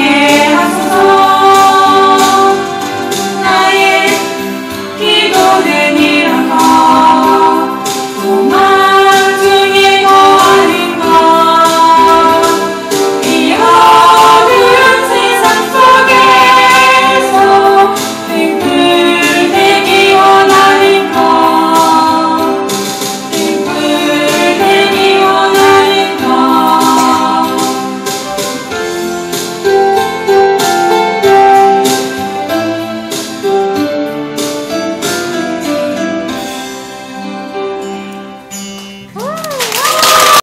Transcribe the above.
하소서. 나의 기도는